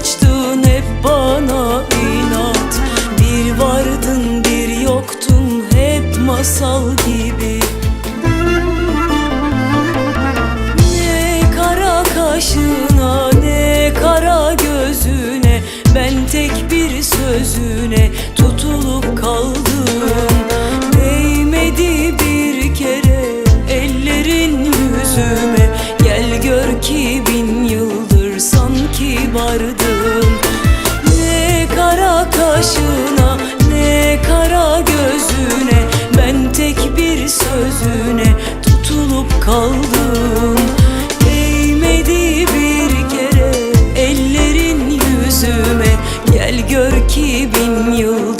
sen kaçtın hep bana inat. Bir vardın bir yoktun hep masal gibi. Ne kara kaşına ne kara gözüne Ben tek bir sözüne tutulup kaldım kaldım Değmedi bir kere ellerin yüzüme. Gel gör ki bin yıldır